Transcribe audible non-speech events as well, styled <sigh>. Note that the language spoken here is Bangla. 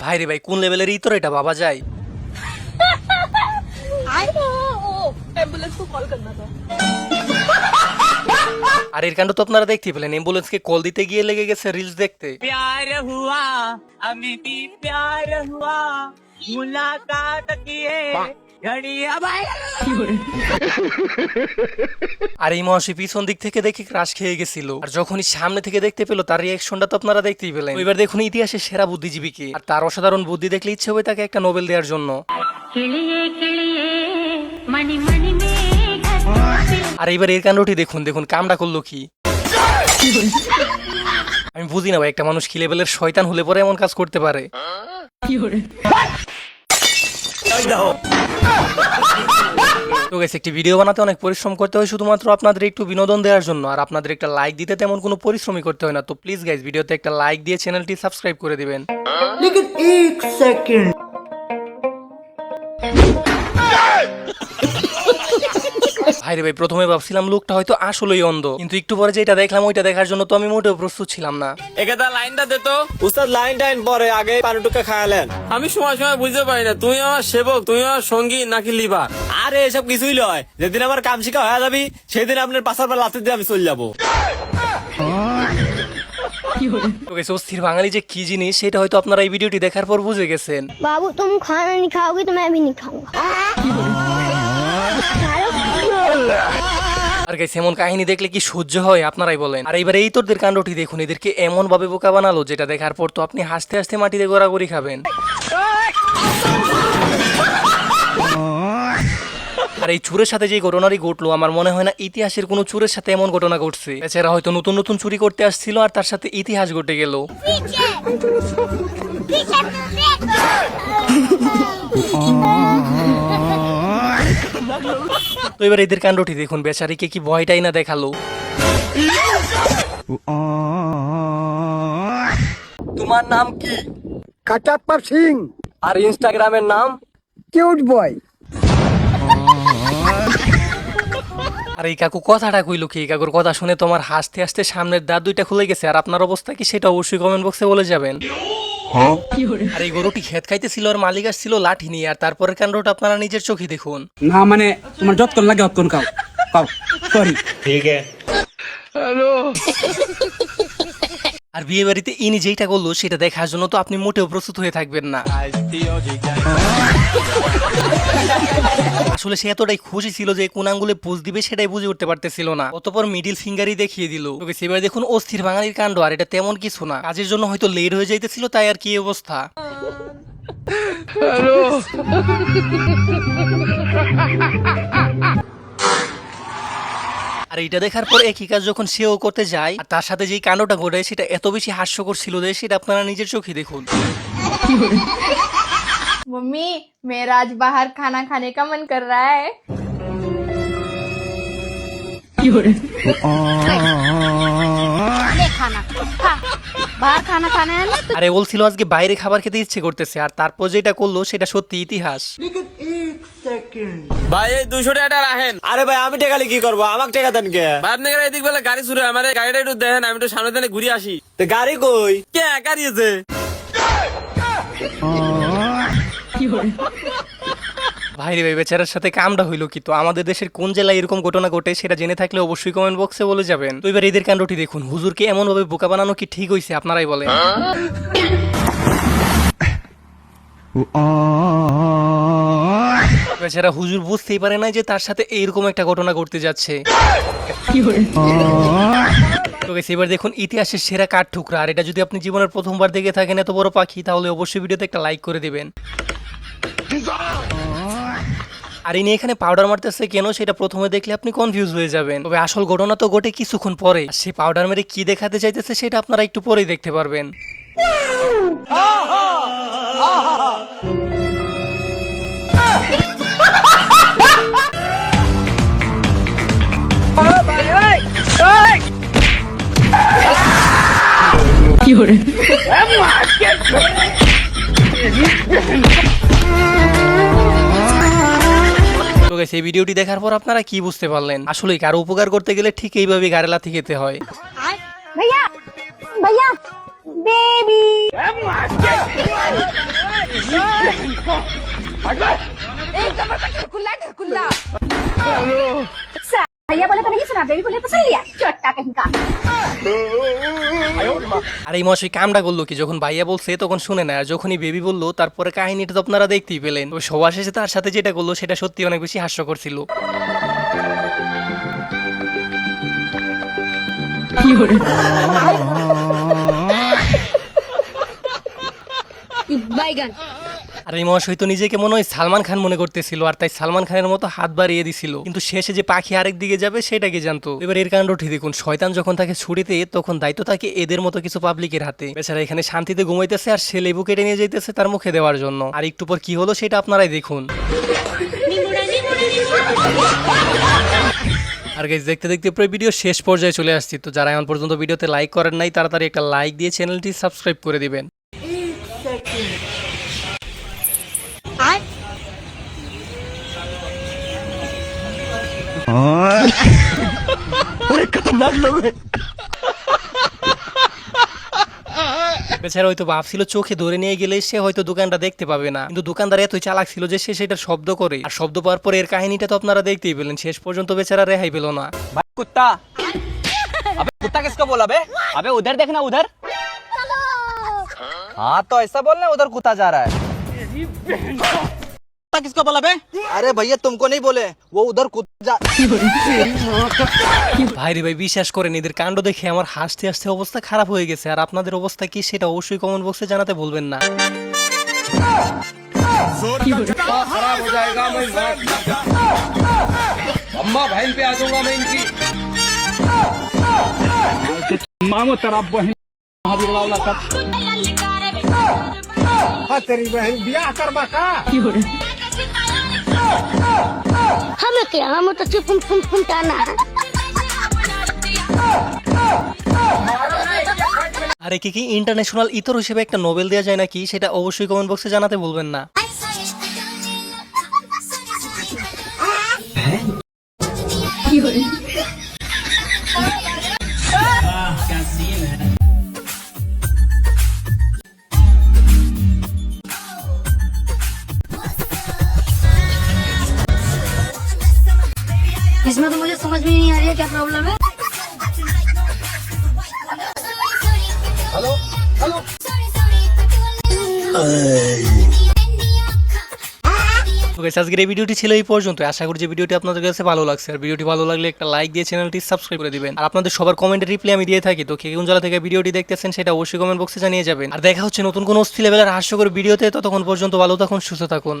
भाई रे भाई कौन लेवल रही तो रे बाबा जाए अरे इकान तो अपना देखती फिले एंबुलेंस के कॉल दीते गए लगे गए रील्स देखते। प्यार हुआ अमी प्यार हुआ मुलाकात की है। আর এই মহাশি পিছন দিক থেকে দেখে ক্রাশ খেয়ে গেছিল। আর যখনই সামনে থেকে দেখতে পেল তার রিয়াকশনটা তো আপনারা দেখতেই পেলেন। এবার দেখুন ইতিহাসে সেরা বুদ্ধিজীবীকে। আর তার অসাধারণ বুদ্ধি দেখলে ইচ্ছে হবে তাকে একটা নোবেল দেওয়ার জন্য। আর এবার এর কাণ্ডটি দেখুন দেখুন কামটা করল কি। আমি বুঝি না ভাই একটা মানুষ কি লেভেলের শয়তান হলে পরে এমন কাজ করতে পারে। তো গেছে একটি ভিডিও বানাতে অনেক পরিশ্রম করতে হয় শুধুমাত্র আপনাদের একটু বিনোদন দেওয়ার জন্য। আর আপনাদের একটা লাইক দিতে তেমন কোনো পরিশ্রমই করতে হয় না। তো প্লিজ গাইজ ভিডিওতে একটা লাইক দিয়ে চ্যানেলটি সাবস্ক্রাইব করে দিবেন। ভাই রে ভাই প্রথমে ভাবছিলাম লোকটা হয়তো আসলেই অন্ধ কিন্তু একটু পরে যেটা দেখলাম ওইটা দেখার জন্য তো আমি মোটেও প্রস্তুত ছিলাম না একেটা লাইনটা দে তো উস্তাদ লাইন টাইন পরে আগে পানুটুকা খায়ালেন আমি সময় সময় বুঝতে পারি না তুমি আমার সেবক তুমি আমার সঙ্গী নাকি লিভার আরে এসব কিছুই লয় যেদিন আমার কাম শিখা হয়ে যাবি সেদিন আপনার পাশার পর লাথি দিয়ে আমি চলে যাবো তো গেছে অস্থির বাঙালি যে কি জিনিস সেটা হয়তো আপনারা এই ভিডিওটি দেখার পর বুঝে গেছেন बाबू तुम खाना नहीं खाओगे तो मैं भी नहीं खाऊंगा আর গাইছে এমন কাহিনী দেখলে কি সহ্য হয়? আপনারাই বলেন। আর এবার এই তোরদের কাণ্ডটি দেখুন এদেরকে এমন ভাবে বোকা বানালো যেটা দেখার পর তো আপনি হাসতে হাসতে মাটিতে গড়াগড়ি খাবেন। আর এই চুরের সাথে যে ঘটনাটি ঘটলো আমার মনে হয় না ইতিহাসের কোনো চুরের সাথে এমন ঘটনা ঘটছে। এছাড়া হয়তো নতুন নতুন চুরি করতে আসছিল আর তার সাথে ইতিহাস ঘটে গেল। <laughs> <laughs> তো এবার এদের কাণ্ডটি দেখুন বেচারিকে কি ভয়টাই না দেখাল। তোমার নাম কি? কাটাপ্পা সিং। আর ইনস্টাগ্রামের নাম? কিউট বয়। আর এই কাকু কথাটা কইলো কি? কাকুর কথা শুনে তোমার হাসতে হাসতে সামনের দাঁত দুইটা খুলে গেছে আর আপনার অবস্থা কি সেটা অবশ্যই কমেন্ট বক্সে বলে যাবেন। আর এই গরুটি খেত খাইতেছিল আর মালিক আসছিল লাঠি নিয়ে আর তারপরের কাণ্ডটা আপনারা নিজের চোখে দেখুন। না মানে তোমার যতক্ষণ লাগে অতক্ষণ খাও। খাও সরি আর বিয়ে বাড়িতে ইনি যেটা করল সেটা দেখার জন্য তো আপনি মোটেও প্রস্তুত হয়ে থাকবেন না। আসলে সে এতটাই খুশি ছিল যে কোন আঙ্গুলে পোজ দিবে সেটাই বুঝে উঠতে পারতেছিল না। অতপর মিডিল ফিঙ্গারই দেখিয়ে দিল। তবে সেবার দেখুন অস্থির বাঙালির কাণ্ড আর এটা তেমন কিছু না। কাজের জন্য হয়তো লেট হয়ে যাইতেছিল তাই আর কি অবস্থা। <laughs> আর এটা দেখার পর একই কাজ যখন সেও করতে যায় আর তার সাথে যেই কাণ্ডটা ঘটে সেটা এত বেশি হাস্যকর ছিল যে সেটা আপনারা নিজের চোখে দেখুন मम्मी मेरा आज बाहर खाना खाने का मन कर रहा है ले खाना खा बाहर खाना खाना है ना আরে বলছিল আজকে বাইরে খাবার খেতে ইচ্ছে করতেছে আর তারপর যেটা করলো সেটা সত্যি ইতিহাস ভাই এই দুশো টাকাটা রাখেন। আরে ভাই আমি টেকালে কি করব? আমাকে টেকা দেন কে? ভাই আপনি এদিক বেলা গাড়ি শুরু আমার গাড়িটা একটু দেখেন আমি একটু সামনে দিনে ঘুরে আসি। তো গাড়ি কই? কে? গাড়ি আছে। ভাই রে ভাই বেচারার সাথে কামটা হইল কি তো? আমাদের দেশের কোন জেলায় এরকম ঘটনা ঘটে সেটা জেনে থাকলে অবশ্যই কমেন্ট বক্সে বলে যাবেন। তো এবার এদের কাণ্ডটি দেখুন। হুজুরকে এমন ভাবে বোকা বানানো কি ঠিক হয়েছে আপনারাই বলেন। বেচারা হুজুর বুঝতেই পারে না যে তার সাথে এইরকম একটা ঘটনা ঘটতে যাচ্ছে। তো guys, এবার দেখুন ইতিহাসের সেরা কাঠ ঠুকরা। আর এটা যদি আপনি জীবনের প্রথমবার দেখে থাকেন এত বড় পাখি তাহলে অবশ্যই ভিডিওতে একটা লাইক করে দিবেন। আর ইনি এখানে পাউডার মারতেছে কেন সেটা প্রথমে দেখলে আপনি কনফিউজ হয়ে যাবেন। তবে আসল ঘটনা তো ঘটে কিছুক্ষণ পরে। সে পাউডার মেরে কি দেখাতে চাইতেছে সেটা আপনারা একটু পরেই দেখতে পারবেন। করে। এই ভিডিওটি দেখার পর আপনারা কি বুঝতে পারলেন? আসলে কারও উপকার করতে গেলে ঠিক এইভাবে গাড়ে লাথি খেতে হয়। আর এই মশাই কামটা করল কি? যখন ভাইয়া বলছে, তখন শুনে না আর যখনই বেবি বলল, তারপরে কাহিনীটা তো আপনারা দেখতেই পেলেন। ওই সবার শেষে তার সাথে যেটা করল, সেটা সত্যি অনেক বেশি হাস্যকর ছিল। বাইগান। আর এই মহাশয় তো নিজেকে মনে হয় সালমান খান মনে করতেছিল, আর তাই সালমান খানের মতো হাত বাড়িয়ে দিছিল। কিন্তু শেষে যে পাখি আরেক দিকে যাবে সেটা কি জানতো। এবার এর কাণ্ডটি দেখুন, শয়তান যখন তাকে ছুটিতে তখন দায়িত্ব থাকে এদের মতো কিছু পাবলিকের হাতে। বেচারা এখানে শান্তিতে ঘুমাইতেছে আর সে লেবু কেটে নিয়ে যাইতেছে তার মুখে দেওয়ার জন্য। আর একটু পর কি হলো, সেটা আপনারাই দেখুন। আর গাইজ দেখতে দেখতে পুরো ভিডিও শেষ পর্যায়ে চলে আসছি। তো যারা এখন পর্যন্ত ভিডিওতে লাইক করেন নাই, তাড়াতাড়ি একটা লাইক দিয়ে চ্যানেলটি সাবস্ক্রাইব করে দিবেন। বেচারা হয়তো ভাবছিল চোখে ধরে নিয়ে গেলে সে হয়তো দোকানটা দেখতে পাবে না কিন্তু দোকানদার এতই চালাক ছিল যে সে সেটার শব্দ করে আর শব্দ পাওয়ার পর এর কাহিনীটা তো আপনারা দেখতেই পেলেন শেষ পর্যন্ত বেচারা রেহাই পেল না भाई कुत्ता अबे कुत्ता किसको बोला बे अबे उधर देखना उधर हाँ तो ऐसा बोलना उधर कुत्ता जा रहा है कुत्ता किसको बोला बे अरे भैया तुमको नहीं बोले वो उधर कुत्ता जा ভাই রে ভাই বিশ্বাস করেন এদের কাণ্ড দেখে আমার হাসতে হাসতে অবস্থা খারাপ হয়ে গেছে আর আপনাদের অবস্থা কি সেটা অবশ্যই কমেন্ট বক্সে জানাতে বলবেন না मामो तेरा बहन हाँ तेरी बहन बियाह करबा का हमें क्या हम तो चुप फुम फुमटाना है আর একে কি ইন্টারন্যাশনাল ইতর হিসেবে একটা নোবেল দেওয়া যায় নাকি সেটা অবশ্যই কমেন্ট বক্সে জানাতে বলবেন না इसमें तो मुझे समझ में नहीं आ रही है क्या प्रॉब्लम है তো guys, আজকের এই ভিডিওটি ছিল এই পর্যন্ত আশা করি যে ভিডিওটি আপনাদের কাছে ভালো লাগছে আর ভিডিওটি ভালো লাগলে একটা লাইক দিয়ে চ্যানেলটি সাবস্ক্রাইব করে দিবেন আর আপনাদের সবার কমেন্টের রিপ্লাই আমি দিয়ে থাকি তো কে কোন জায়গা থেকে ভিডিওটি দেখতেছেন সেটা অবশ্যই কমেন্ট বক্সে জানিয়ে যাবেন আর দেখা হচ্ছে নতুন কোনো অস্থি লেভেলের হাস্যকর ভিডিওতে ততক্ষণ পর্যন্ত ভালো থাকুন সুস্থ থাকুন